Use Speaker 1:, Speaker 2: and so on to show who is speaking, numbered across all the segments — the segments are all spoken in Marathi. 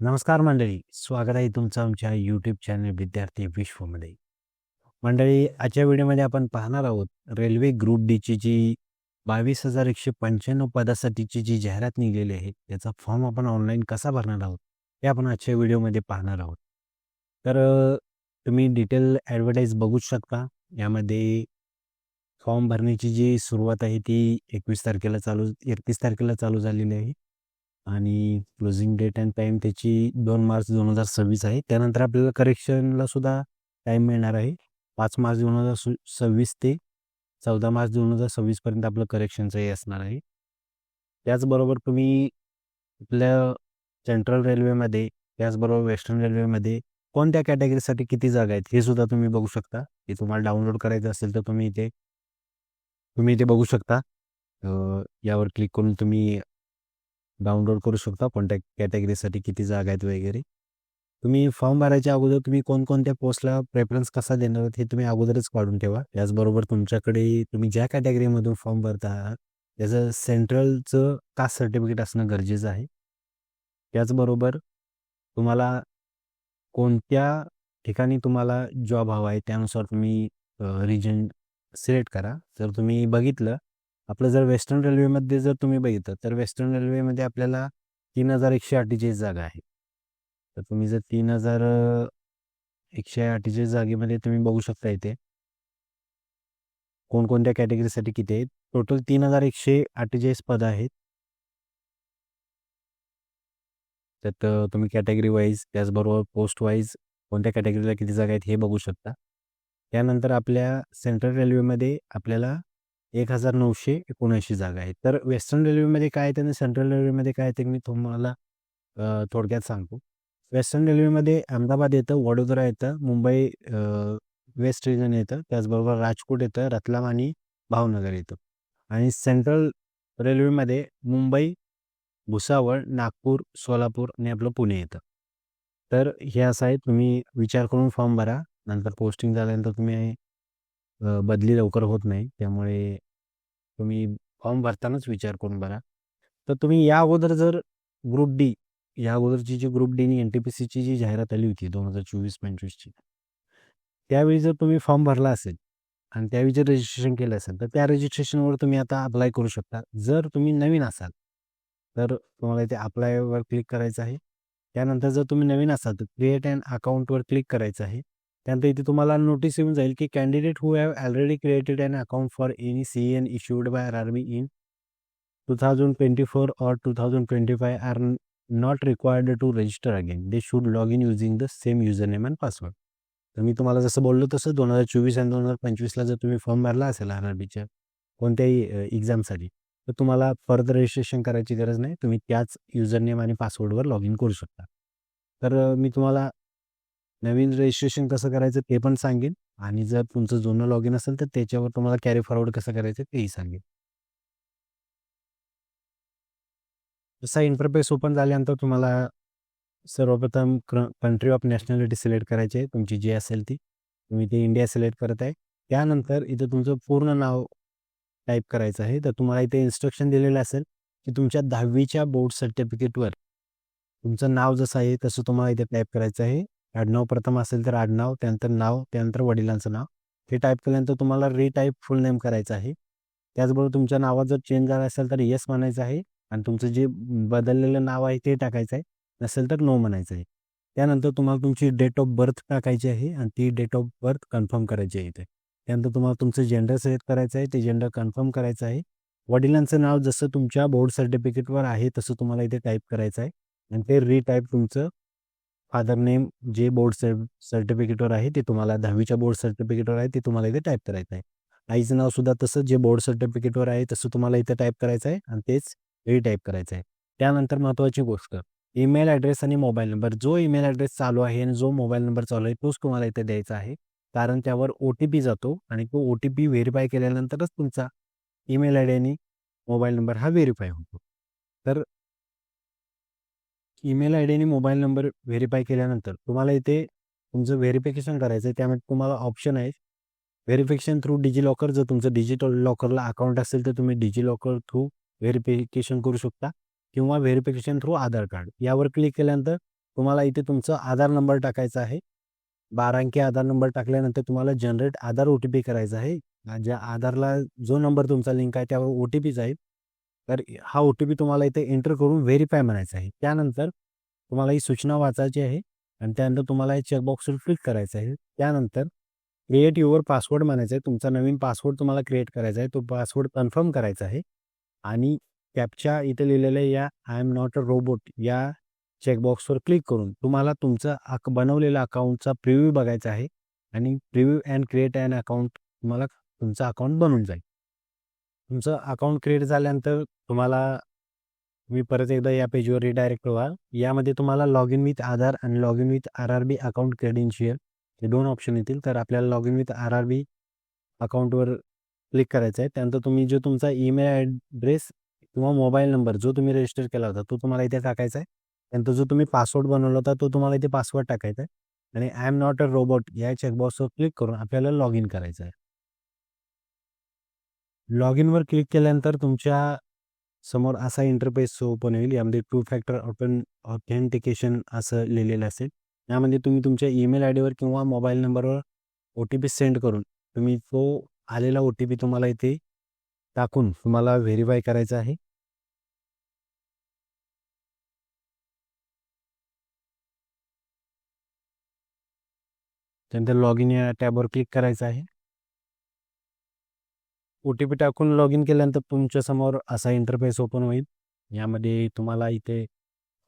Speaker 1: नमस्कार मंडळी. स्वागत आहे तुमचं आमच्या यूट्यूब चॅनल विद्यार्थी विश्वमध्ये मंडळी आजच्या व्हिडिओमध्ये आपण पाहणार आहोत रेल्वे ग्रुप डीची जी बावीस हजार एकशे पंच्याण्णव पदासाठीची जी जाहिरात निघलेली आहे त्याचा फॉर्म आपण ऑनलाईन कसा भरणार आहोत हे आपण आजच्या व्हिडिओमध्ये पाहणार आहोत. तर तुम्ही डिटेल ॲडव्हर्टाईज बघूच शकता. यामध्ये फॉर्म भरण्याची जी सुरुवात आहे ती एकवीस तारखेला चालू एकतीस तारखेला चालू झालेली आहे. आणि क्लोजिंग डेट अँड टाईम त्याची दोन मार्च दोन हजार सव्वीस आहे. त्यानंतर आपल्याला करेक्शनला सुद्धा टाईम मिळणार आहे. पाच मार्च दोन हजार सु सव्वीस ते चौदा मार्च दोन हजार सव्वीसपर्यंत आपलं करेक्शनचं हे असणार आहे. त्याचबरोबर तुम्ही आपल्या सेंट्रल रेल्वेमध्ये त्याचबरोबर वेस्टर्न रेल्वेमध्ये कोणत्या कॅटेगरीसाठी किती जागा आहेत हे सुद्धा तुम्ही बघू शकता. ते तुम्हाला डाउनलोड करायचं असेल तर तुम्ही इथे तुम्ही इथे बघू शकता. यावर क्लिक करून तुम्ही डाउनलोड करू शकता कोणत्या कॅटेगरीसाठी किती जागा आहेत वगैरे. तुम्ही फॉर्म भरायच्या अगोदर तुम्ही कोणकोणत्या पोस्टला प्रेफरन्स कसा देणार आहात हे तुम्ही अगोदरच काढून ठेवा. त्याचबरोबर तुमच्याकडे तुम्ही ज्या कॅटेगरीमधून फॉर्म भरता आहात त्याचं सेंट्रलचं कास्ट सर्टिफिकेट असणं गरजेचं आहे. त्याचबरोबर तुम्हाला कोणत्या ठिकाणी तुम्हाला जॉब हवा आहे त्यानुसार तुम्ही रिजन सिलेक्ट करा. जर तुम्ही बघितलं आपलं जर वेस्टर्न रेल्वेमध्ये जर तुम्ही बघितलं तर वेस्टर्न रेल्वेमध्ये आपल्याला तीन हजार एकशे अठ्ठेचाळीस जागा आहे तर तुम्ही जर तीन हजार एकशे अठ्ठेचाळीस जागेमध्ये तुम्ही बघू शकता इथे. कोणकोणत्या कॅटेगरीसाठी किती आहेत? टोटल तीन हजार एकशे अठ्ठेचाळीस पदं आहेत. त्यात तुम्ही कॅटेगरी वाईज त्याचबरोबर पोस्ट वाईज कोणत्या कॅटेगरीला किती जागा आहेत हे बघू शकता. त्यानंतर आपल्या सेंट्रल रेल्वेमध्ये आपल्याला एक हजार नऊशे एकोणऐंशी जागा आहेत. तर वेस्टर्न रेल्वेमध्ये काय येतं आणि सेंट्रल रेल्वेमध्ये काय येतं मी तुम्हाला थोडक्यात सांगतो. वेस्टर्न रेल्वेमध्ये अहमदाबाद येतं वडोदरा येतं मुंबई वेस्ट रिजन येतं त्याचबरोबर राजकोट येतं रतलाम आणि भावनगर येतं. आणि सेंट्रल रेल्वेमध्ये मुंबई भुसावळ नागपूर सोलापूर आणि आपलं पुणे येतं. तर हे असं आहे तुम्ही विचार करून फॉर्म भरा नंतर पोस्टिंग झाल्यानंतर तुम्ही बदली लवकर होत नाही. त्यामुळे तुम्ही फॉर्म भरतानाच विचार करून भरा तर तुम्ही या अगोदर जर ग्रुप डी या अगोदरची जी ग्रुप डीनी एन टी पी सीची जी जाहिरात आली होती दोन हजार चोवीस पंचवीसची त्यावेळी जर तुम्ही फॉर्म भरला असेल आणि त्यावेळी जर रजिस्ट्रेशन केलं असेल तर त्या रजिस्ट्रेशनवर तुम्ही आता अप्लाय करू शकता. जर तुम्ही नवीन असाल तर तुम्हाला इथे अप्लायवर क्लिक करायचं आहे. त्यानंतर जर तुम्ही नवीन असाल तर क्रिएट अँड अकाउंटवर क्लिक करायचं आहे. त्यानंतर इथे तुम्हाला नोटीस येऊन जाईल की candidate who have already created an account for any C N issued by R R in two thousand twenty four or two thousand twenty five are not required to register again they should log in using the same user name and password तर मी तुम्हाला जसं बोललो तसं दोन हजार चोवीस आणि दोन हजार पंचवीसला जर तुम्ही फॉर्म भरला असेल आर आर बीच्या कोणत्याही एक्झामसाठी तर तुम्हाला फर्दर रजिस्ट्रेशन करायची गरज नाही. तुम्ही त्याच युजर नेम आणि पासवर्डवर लॉग इन करू शकता. तर मी तुम्हाला नवीन रजिस्ट्रेशन कसं करायचं ते पण सांगेन. आणि जर तुमचं जुनं लॉग इन असेल तर त्याच्यावर तुम्हाला कॅरी फॉरवर्ड कसं करायचं तेही सांगेन. जसा इंटरफेस ओपन झाल्यानंतर तुम्हाला सर्वप्रथम कंट्री ऑफ नॅशनॅलिटी सिलेक्ट करायची आहे तुमची जी असेल ती. तुम्ही ते इंडिया सिलेक्ट करत आहे. त्यानंतर इथं तुमचं पूर्ण नाव टाईप करायचं आहे. तर तुम्हाला इथे इन्स्ट्रक्शन दिलेलं असेल की तुमच्या दहावीच्या बोर्ड सर्टिफिकेटवर तुमचं नाव जसं आहे तसं तुम्हाला इथे टाईप करायचं आहे. आडनाव प्रथम असेल तर आडनाव त्यानंतर नाव त्यानंतर वडिलांचं नाव. हे टाईप केल्यानंतर तुम्हाला रिटाईप फुल नेम करायचं आहे. त्याचबरोबर तुमच्या नावात जर चेंज झाला असेल तर येस म्हणायचं आहे. आणि तुमचं जे बदललेलं नाव आहे ते टाकायचं आहे. नसेल तर नो म्हणायचं आहे. त्यानंतर तुम्हाला तुमची डेट ऑफ बर्थ टाकायची आहे आणि ती डेट ऑफ बर्थ कन्फर्म करायची आहे इथे. त्यानंतर तुम्हाला तुमचं जेंडर सिलेक्ट करायचं आहे. ते जेंडर कन्फर्म करायचं आहे. वडिलांचं नाव जसं तुमच्या बोर्ड सर्टिफिकेटवर आहे तसं तुम्हाला इथे टाईप करायचं आहे. आणि ते रिटाईप तुमचं फादर नेम जे बोर्ड सर्टिफिकेटवर आहे ते तुम्हाला दहावीच्या बोर्ड सर्टिफिकेटवर आहे ते तुम्हाला इथे टाईप करायचं आहे. आईचं नाव सुद्धा तसं जे बोर्ड सर्टिफिकेटवर आहे तसं तुम्हाला इथे टाईप करायचं आहे आणि तेच रिटाईप करायचं आहे. त्यानंतर महत्त्वाची गोष्ट ईमेल ॲड्रेस आणि मोबाईल नंबर जो ईमेल ॲड्रेस चालू आहे आणि जो मोबाईल नंबर चालू आहे तोच तुम्हाला इथे द्यायचा आहे. कारण त्यावर ओ टी पी जातो आणि तो ओ टी पी व्हेरीफाय केल्यानंतरच तुमचा ईमेल आय डी आणि मोबाईल नंबर हा व्हेरीफाय होतो. तर ईमेल आय डी आणि मोबाईल नंबर व्हेरीफाय केल्यानंतर तुम्हाला इथे तुमचं व्हेरिफिकेशन करायचं आहे त्यामध्ये तुम्हाला ऑप्शन आहे व्हेरिफिकेशन थ्रू डिजी लॉकर जर तुमचं डिजिटल लॉकरला अकाउंट असेल तर तुम्ही डिजी लॉकर थ्रू व्हेरिफिकेशन करू शकता किंवा व्हेरिफिकेशन थ्रू आधार कार्ड यावर क्लिक केल्यानंतर तुम्हाला इथे तुमचा आधार नंबर टाकायचा आहे. 12 अंकी आधार नंबर टाकल्यानंतर तुम्हाला जनरेट आधार ओ-टी-पी करायचा आहे. ज्या आधारला जो नंबर तुमचा लिंक आहे त्यावर ओ-टी-पी जाईल. तर हा ओ-टी-पी तुम्हाला इथे एंटर करून व्हेरीफाय म्हणायचा आहे. त्यानंतर तुम्हाला ही सूचना वाचायची आहे आणि त्यानंतर तुम्हाला हे चेकबॉक्सवर क्लिक करायचं आहे. त्यानंतर क्रिएट युअर पासवर्ड म्हणायचं आहे. तुमचा नवीन पासवर्ड तुम्हाला क्रिएट करायचा आहे. तो पासवर्ड कन्फर्म करायचा आहे आणि कॅपच्या इथे लिहिलेल्या या I am not a robot या चेकबॉक्सवर क्लिक करून तुम्हाला तुमचं अक बनवलेल्या अकाउंटचा प्रिव्ह्यू बघायचा आहे आणि preview and create and account तुम्हाला तुमचा अकाउंट बनून जाईल. तुमचं अकाउंट क्रिएट झाल्यानंतर तुम्हाला मी परत एकदा या पेजवर रिडायरेक्ट व्हाल. यामध्ये तुम्हाला लॉग इन विथ आधार आणि log in with RRB account credential हे दोन ऑप्शन येतील. तर आपल्याला लॉग इन विथ आर-आर-बी अकाउंटवर क्लिक करायचं आहे. त्यानंतर तुम्ही जो तुमचा ईमेल ॲड्रेस किंवा मोबाईल नंबर जो तुम्ही रजिस्टर केला होता तो तुम्हाला इथे टाकायचा आहे. त्यानंतर जो तुम्ही पासवर्ड बनवला होता तो तुम्हाला इथे पासवर्ड टाकायचा आहे आणि I am not a robot या चेकबॉक्सवर क्लिक करून आपल्याला लॉग इन करायचं आहे. लॉग इनवर क्लिक केल्यानंतर तुमच्यासमोर असा इंटरफेस ओपन होईल. यामध्ये टू फॅक्टर ओपन ऑथेंटिकेशन असं लिहिलेलं असेल. यामध्ये तुम्ही तुमच्या ईमेल आय डीवर किंवा मोबाईल नंबरवर ओ-टी-पी सेंड करून तुम्ही तो आलेला ओ-टी-पी तुम्हाला इथे टाकून तुम्हाला व्हेरीफाय करायचं आहे. त्यानंतर लॉग इन या टॅबवर क्लिक करायचं आहे. ओ-टी-पी टाकून लॉग इन केल्यानंतर तुमच्यासमोर असा इंटरफेस ओपन होईल. यामध्ये तुम्हाला इथे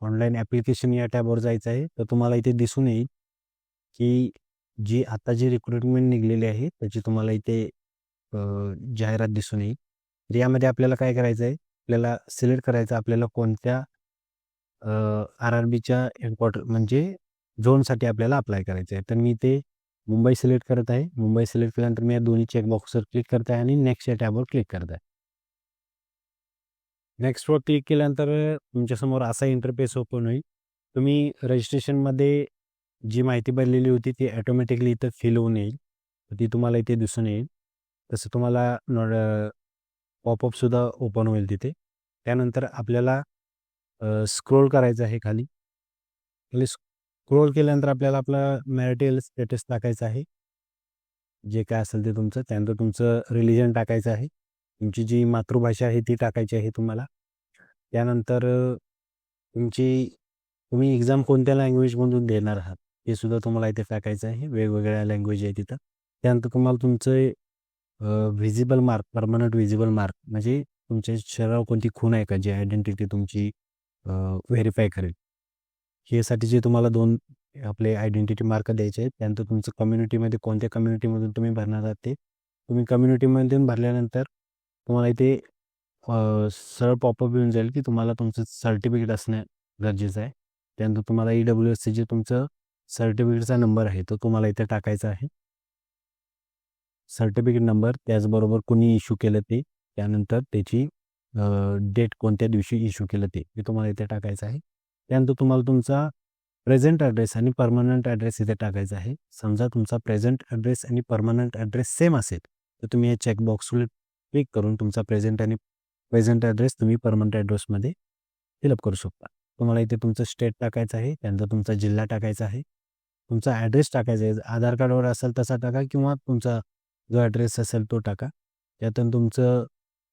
Speaker 1: ऑनलाईन ॲप्लिकेशन या टॅबवर जायचं आहे. तर तुम्हाला इथे दिसून येईल की जी आता जी रिक्रुटमेंट निघालेली आहे त्याची तुम्हाला इथे जाहिरात दिसून येईल. तर यामध्ये आपल्याला काय करायचं आहे, आपल्याला सिलेक्ट करायचं आपल्याला कोणत्या आर-आर-बीच्या इम्पॉर्ट म्हणजे झोनसाठी आपल्याला अप्लाय करायचं आहे. तर मी ते मुंबई सिलेक्ट करत आहे. मुंबई सिलेक्ट केल्यानंतर मी या दोन्ही चेकबॉक्सवर क्लिक करत आहे आणि नेक्स्ट या टॅबवर क्लिक करत आहे. नेक्स्टवर क्लिक केल्यानंतर तुमच्यासमोर असा इंटरफेस ओपन होईल. तुम्ही रजिस्ट्रेशनमध्ये जी माहिती भरलेली होती ती ऑटोमॅटिकली इथं फिल होऊन येईल. ती तुम्हाला इथे दिसून येईल. तसं तुम्हाला नॉड पॉपअपसुद्धा ओपन होईल तिथे. त्यानंतर आपल्याला स्क्रोल करायचं आहे खाली. खाली स्क्रोल केल्यानंतर आपल्याला आपला मॅरिटल स्टेटस टाकायचं आहे. जे काय असेल ते तुमचं. त्यानंतर तुमचं रिलिजन टाकायचं आहे. तुमची जी मातृभाषा आहे ती टाकायची आहे तुम्हाला. त्यानंतर तुमची तुम्ही एक्झाम कोणत्या लँग्वेजमधून देणार आहात हे सुद्धा तुम्हाला इथे टाकायचं आहे. वेगवेगळ्या लँग्वेज आहे तिथं. त्यानंतर तुम्हाला तुमचे visible mark, permanent visible mark म्हणजे तुमच्या शरीरावर कोणती खून आहे का जी आयडेंटिटी तुमची व्हेरीफाय करेल. यासाठी जे तुम्हाला दोन आपले आयडेंटिटी मार्क द्यायचे आहेत. त्यानंतर तुमचं कम्युनिटीमध्ये कोणत्या कम्युनिटीमधून तुम्ही भरणार आहात ते. तुम्ही कम्युनिटीमधून भरल्यानंतर तुम्हाला इथे सरळ पॉपअप येऊन जाईल की तुम्हाला तुमचं सर्टिफिकेट असणं गरजेचं आहे. त्यानंतर तुम्हाला ई डब्ल्यू एसचे जे तुमचं सर्टिफिकेटचा नंबर आहे तो तुम्हाला इथे टाकायचा आहे. सर्टिफिकेट नंबर त्याचबरोबर कोणी इश्यू केलं ते. त्यानंतर त्याची डेट कोणत्या दिवशी इश्यू केलं ते. तुम्हाला इथे टाकायचं आहे. त्यानंतर तुम्हाला तुमचा प्रेझेंट ॲड्रेस आणि परमनंट ॲड्रेस इथे टाकायचा आहे. समजा तुमचा प्रेझेंट ॲड्रेस आणि परमनंट ॲड्रेस सेम असेल तर तुम्ही हे चेकबॉक्सवर क्लिक करून तुमचा प्रेझेंट आणि प्रेझेंट ॲड्रेस तुम्ही परमनंट ॲड्रेसमध्ये फिलअप करू शकता. तुम्हाला इथे तुमचं स्टेट टाकायचं आहे. त्यानंतर तुमचा जिल्हा टाकायचा आहे. तुमचा ॲड्रेस टाकायचा आहे. आधार कार्डवर असेल तसा टाका किंवा तुमचा जो ॲड्रेस असेल तो टाका. त्यातून तुमचं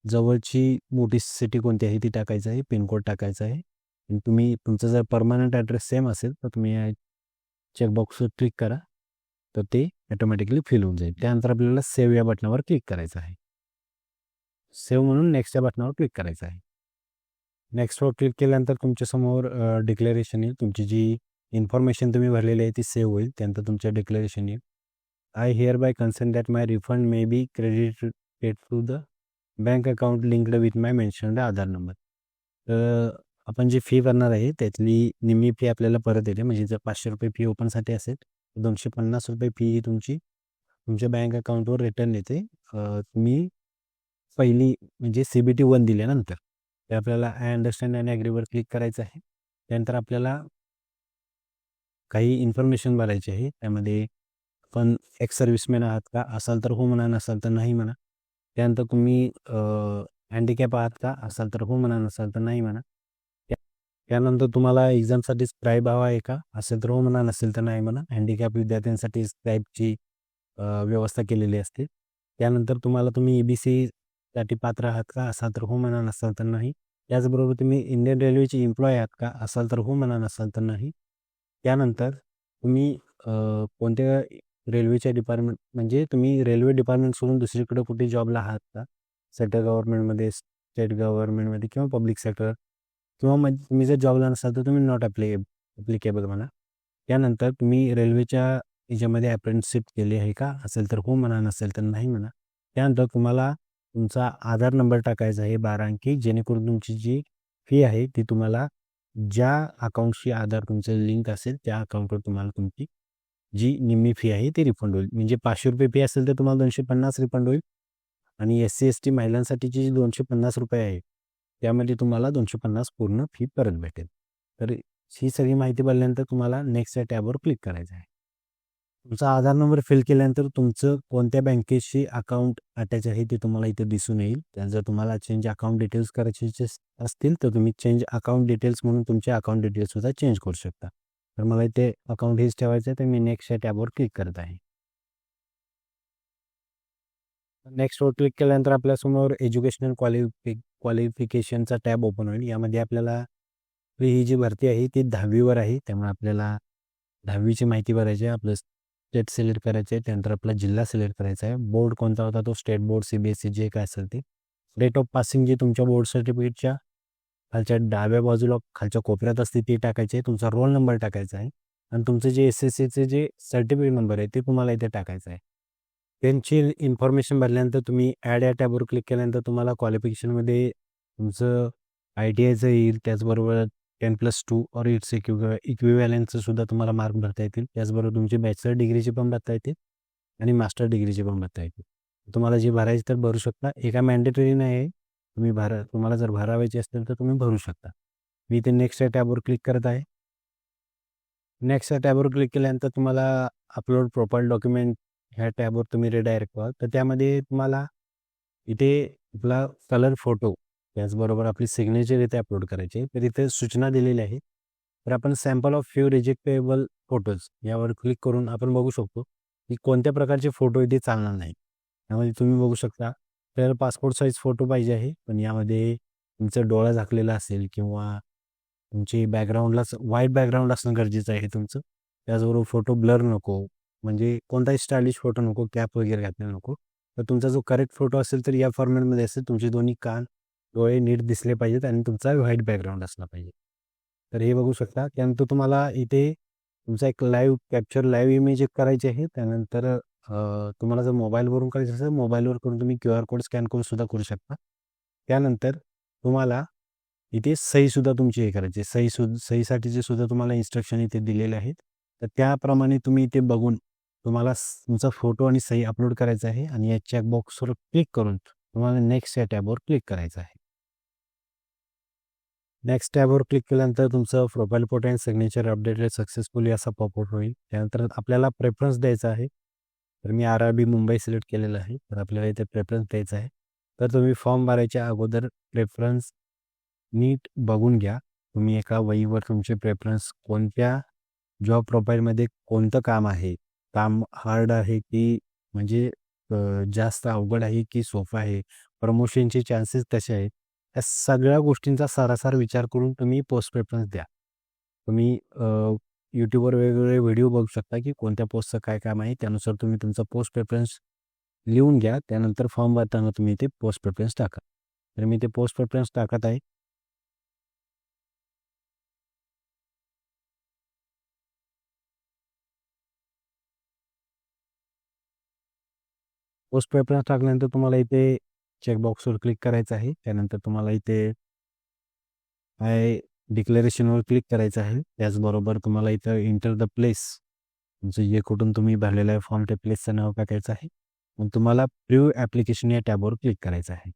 Speaker 1: जवळची मोठी सिटी कोणती आहे ती टाकायचं आहे. पिनकोड टाकायचा आहे. आणि तुम्ही तुमचा जर परमनंट ॲड्रेस सेम असेल तर तुम्ही या चेकबॉक्सवर क्लिक करा. तर ते ऑटोमॅटिकली फिल होऊन जाईल. त्यानंतर आपल्याला सेव्ह या बटनावर क्लिक करायचं आहे. सेव्ह म्हणून नेक्स्ट या बटनावर क्लिक करायचं आहे. नेक्स्टवर क्लिक केल्यानंतर तुमच्यासमोर डिक्लेरेशन येईल. तुमची जी इन्फॉर्मेशन तुम्ही भरलेली आहे ती सेव्ह होईल. त्यानंतर तुमचं डिक्लेरेशन येईल. I hereby concern that my refund may be credited to the bank account linked with my mentioned Aadhaar number. तर आपण जी फी भरणार आहे त्यातली निम्मी फी आपल्याला परत येते. म्हणजे जर ₹500 फी ओपनसाठी असेल तर ₹250 फी ही तुमची तुमच्या बँक अकाउंटवर रिटर्न येते. तुम्ही पहिली म्हणजे सी-बी-टी वन दिल्यानंतर. ते आपल्याला आय अंडरस्टँड अँड ॲग्रीवर क्लिक करायचं आहे. त्यानंतर आपल्याला काही इन्फॉर्मेशन भरायची आहे. त्यामध्ये आपण एक्स सर्व्हिसमॅन आहात का? असाल तर हो म्हणा, नसाल तर नाही म्हणा. त्यानंतर तुम्ही हँडिकॅप आहात का? असाल तर हो म्हणा, नसाल तर नाही म्हणा. यानंतर त्यानंतर तुम्हाला एक्झामसाठी स्क्राईब हवा आहे का? असेल तर हो म्हणा नसेल तर नाही म्हणा. हँडिकॅप विद्यार्थ्यांसाठी स्क्राईबची व्यवस्था केलेली असते. त्यानंतर तुम्हाला तुम्ही ई बी सीसाठी पात्र आहात का? असाल तर हो म्हणा नसाल तर नाही. त्याचबरोबर तुम्ही इंडियन रेल्वेचे एम्प्लॉय आहात का? असाल तर हो म्हणा नसाल तर नाही. त्यानंतर तुम्ही कोणत्या रेल्वेच्या डिपार्टमेंट म्हणजे तुम्ही रेल्वे डिपार्टमेंट सोडून दुसरीकडे कुठे जॉबला आहात का? सेंट्रल गव्हर्नमेंटमध्ये स्टेट गव्हर्नमेंटमध्ये किंवा पब्लिक सेक्टर? किंवा मग तुम्ही जर जॉबला नसाल तर तुम्ही नॉट अप्लाय अप्लिकेबल म्हणा. त्यानंतर तुम्ही रेल्वेच्या याच्यामध्ये अप्रेंटिसशिप केली आहे का? असेल तर हो म्हणा नसेल तर नाही म्हणा. त्यानंतर तुम्हाला तुमचा आधार नंबर टाकायचा आहे बारा अंकी जेणेकरून तुमची जी फी आहे ती तुम्हाला ज्या अकाउंटशी आधार तुमचं लिंक असेल त्या अकाउंटवर तुम्हाला तुमची जी निम्मी फी आहे ती रिफंड होईल. म्हणजे पाचशे रुपये फी असेल तर तुम्हाला दोनशे पन्नास रिफंड होईल. आणि एस सी एस टी महिलांसाठीची जी दोनशे पन्नास रुपये आहे त्यामध्ये तुम्हाला दोनशे पन्नास पूर्ण फी परत भेटेल. तर ही सगळी माहिती भरल्यानंतर तुम्हाला नेक्स्ट या टॅबवर क्लिक करायचं आहे. तुमचा आधार नंबर फिल केल्यानंतर तुमचं कोणत्या बँकेशी अकाउंट अटॅच आहे ते तुम्हाला इथे दिसून येईल. तर जर तुम्हाला चेंज अकाउंट डिटेल्स करायचे असतील तर तुम्ही चेंज अकाउंट डिटेल्स म्हणून तुमचे अकाउंट डिटेल्स सुद्धा चेंज करू शकता. तर मला इथे अकाउंट हेच ठेवायचं आहे तर मी नेक्स्ट या टॅबवर क्लिक करत आहे. नेक्स्टवर क्लिक केल्यानंतर आपल्यासमोर एज्युकेशनल क्वालिफिक क्वालिफिकेशनचा टॅब ओपन होईल. यामध्ये आपल्याला ही जी भरती आहे ती दहावीवर आहे. त्यामुळे आपल्याला दहावीची माहिती भरायची आहे. आपलं स्टेट सिलेक्ट करायचं आहे. त्यानंतर आपला जिल्हा सिलेक्ट करायचा आहे. बोर्ड कोणता होता? तो state board C B S C जे काय असेल ते. डेट ऑफ पासिंग जी तुमच्या बोर्ड सर्टिफिकेटच्या खालच्या डाव्या बाजूला खालच्या कोपऱ्यात असते ती टाकायची आहे. तुमचा रोल नंबर टाकायचा आहे. आणि तुमचं जे एस एस सीचे जे सर्टिफिकेट नंबर आहे ते तुम्हाला इथे टाकायचं आहे. त्यांची इन्फॉर्मेशन भरल्यानंतर तुम्ही ॲड या टॅबवर क्लिक केल्यानंतर तुम्हाला क्वालिफिकेशनमध्ये तुमचं आय टी आयचं येईल. त्याचबरोबर ten plus two or its इक्विव इक्विवॅलन्सचं सुद्धा तुम्हाला मार्क भरता येतील. त्याचबरोबर तुमची बॅचलर डिग्रीचे पण भरता येतील आणि मास्टर डिग्रीचे पण भरता येतील. तुम्हाला जे भरायचे तर भरू शकता. एका मॅन्डेटरी नाही. आहे तुम्ही भरा तुम्हाला जर भरावायची असेल तर तुम्ही भरू शकता. मी इथे नेक्स्ट या टॅबवर क्लिक करत आहे. नेक्स्ट या टॅबवर क्लिक केल्यानंतर तुम्हाला अपलोड प्रोफाईल डॉक्युमेंट ह्या टॅबवर तुम्ही रिडायरेक्ट व्हाल तर त्यामध्ये तुम्हाला इथे आपला कलर फोटो त्याचबरोबर आपली सिग्नेचर इथे अपलोड करायची. तर इथे सूचना दिलेली आहे तर आपण sample of few rejectable photos यावर क्लिक करून आपण बघू शकतो की कोणत्या प्रकारचे फोटो इथे चालणार नाही त्यामध्ये तुम्ही बघू शकता आपल्याला पासपोर्ट साईज फोटो पाहिजे आहे पण यामध्ये तुमचं डोळा झाकलेला असेल किंवा तुमची बॅकग्राऊंडलाच व्हाईट बॅकग्राऊंड असणं गरजेचं आहे तुमचं. त्याचबरोबर फोटो ब्लर नको. म्हणजे कोणताही स्टायलिश फोटो नको कॅप वगैरे घातलेला नको. तर तुमचा जो करेक्ट फोटो असेल तर या फॉर्मॅटमध्ये असेल तुमचे दोन्ही कान डोळे नीट दिसले पाहिजेत आणि तुमचा व्हाईट बॅकग्राऊंड असला पाहिजे. तर हे बघू शकता. त्यानंतर तुम्हाला इथे तुमचा एक लाईव्ह कॅप्चर लाईव्ह इमेज एक करायची आहे. त्यानंतर तुम्हाला जर मोबाईलवरून करायचं असेल मोबाईलवर करून तुम्ही क्यू आर कोड स्कॅन करून सुद्धा करू शकता. त्यानंतर तुम्हाला इथे सहीसुद्धा तुमची हे करायची सही सु सहीसाठीचे सुद्धा तुम्हाला इन्स्ट्रक्शन इथे दिलेले आहेत. तर त्याप्रमाणे तुम्ही इथे बघून तुम्हाला तुमचा फोटो आणि सही अपलोड करायचा आहे आणि या चेकबॉक्सवर क्लिक करून तुम्हाला नेक्स्ट या टॅबवर क्लिक करायचं आहे. नेक्स्ट टॅबवर क्लिक केल्यानंतर तुमचं profile photo and signature updated successfully असा पॉपआउट होईल. त्यानंतर आपल्याला प्रेफरन्स द्यायचा आहे. तर मी R R B Mumbai select केलेलं आहे. तर आपल्याला इथे प्रेफरन्स द्यायचा आहे. तर तुम्ही फॉर्म भरायच्या अगोदर प्रेफरन्स नीट बघून घ्या. तुम्ही एका वहीवर तुमचे प्रेफरन्स कोणत्या जॉब प्रोफाईलमध्ये कोणतं काम आहे? काम हार्ड आहे की म्हणजे जास्त अवघड आहे की सोपं आहे? प्रमोशनचे चान्सेस कसे आहेत? या सगळ्या गोष्टींचा सारासार विचार करून तुम्ही पोस्ट प्रेफरन्स द्या. तुम्ही यूट्यूबवर वेगवेगळे व्हिडिओ बघू शकता की कोणत्या पोस्टचं काय काम आहे त्यानुसार तुम्ही तुमचा पोस्ट प्रेफरन्स लिहून घ्या. त्यानंतर फॉर्म भरताना तुम्ही ते पोस्ट प्रेफरन्स टाका. तर मी ते पोस्ट प्रेफरन्स टाकत आहे. पोस्ट प्रेफरन्स टाकल्यानंतर तुम्हाला इथे चेकबॉक्सवर क्लिक करायचं आहे. त्यानंतर तुम्हाला इथे आय डिक्लेरेशनवर क्लिक करायचं आहे. त्याचबरोबर तुम्हाला इथं इंटर द प्लेस तुमचं जे कुठून तुम्ही भरलेलं आहे फॉर्म त्या प्लेसचं नाव टाकायचं आहे. मग तुम्हाला प्रिव्ह ॲप्लिकेशन या टॅबवर क्लिक करायचं आहे.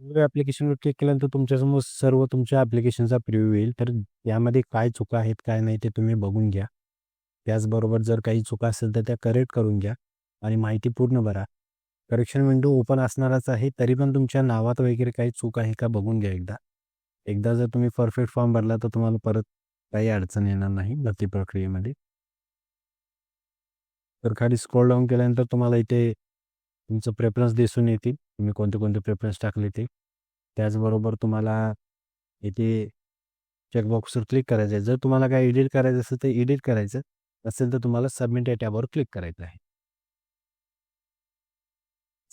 Speaker 1: प्रिव्ह्यू ॲप्लिकेशनवर क्लिक केल्यानंतर तुमच्यासमोर सर्व तुमच्या ॲप्लिकेशनचा प्रिव्ह्यू येईल. तर यामध्ये काय चुका आहेत काय नाही ते तुम्ही बघून घ्या. त्याचबरोबर जर काही चुका असेल तर त्या करेक्ट करून घ्या. आणि माहिती पूर्ण भरा. करेक्शन विंडो ओपन असणारच आहे तरी पण तुमच्या नावात वगैरे काही चूक आहे का बघून घ्या एकदा. एकदा जर तुम्ही परफेक्ट फॉर्म भरला तर तुम्हाला परत काही अडचण येणार नाही भरती प्रक्रियेमध्ये. तर खाली स्क्रॉल डाऊन केल्यानंतर तुम्हाला इथे तुमचं प्रेफरन्स दिसून येतील. तुम्ही कोणते कोणते प्रेफरन्स टाकले ते. त्याचबरोबर तुम्हाला इथे चेकबॉक्सवर क्लिक करायचं आहे. जर तुम्हाला काय एडिट करायचं असेल तर एडिट करायचं. असेल तर तुम्हाला सबमिट या टॅबवर क्लिक करायचं आहे.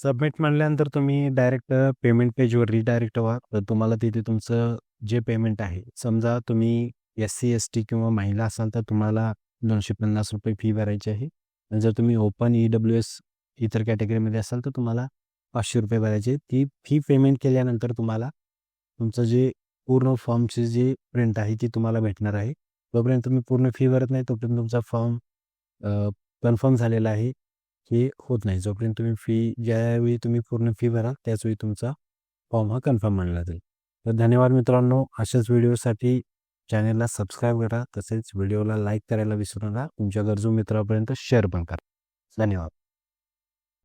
Speaker 1: सबमिट म्हणल्यानंतर तुम्ही डायरेक्ट पेमेंट पेजवर रिडायरेक्ट व्हा. तर तुम्हाला तिथे तुमचं जे पेमेंट आहे समजा तुम्ही एस सी एस टी किंवा महिला असाल तर तुम्हाला दोनशे पन्नास रुपये फी भरायची आहे. आणि जर तुम्ही ओपन ई डब्ल्यू एस इतर कॅटेगरीमध्ये असाल तर तुम्हाला पाचशे रुपये भरायचे ती फी पेमेंट केल्यानंतर तुम्हाला तुमचं जे पूर्ण फॉर्मची जी प्रिंट आहे ती तुम्हाला भेटणार आहे. जोपर्यंत तुम्ही पूर्ण फी भरत नाही तोपर्यंत तुमचा फॉर्म कन्फर्म झालेला आहे. हे होत नाही. जोपर्यंत तुम्ही फी ज्यावेळी तुम्ही पूर्ण फी भरा त्याचवेळी तुमचा फॉर्म हा कन्फर्म मानला जाईल. तर धन्यवाद मित्रांनो. अशाच व्हिडिओसाठी चॅनेलला सबस्क्राईब करा. तसेच व्हिडिओला लाईक करायला विसरू नका. तुमच्या गरजू मित्रापर्यंत शेअर पण करा. धन्यवाद.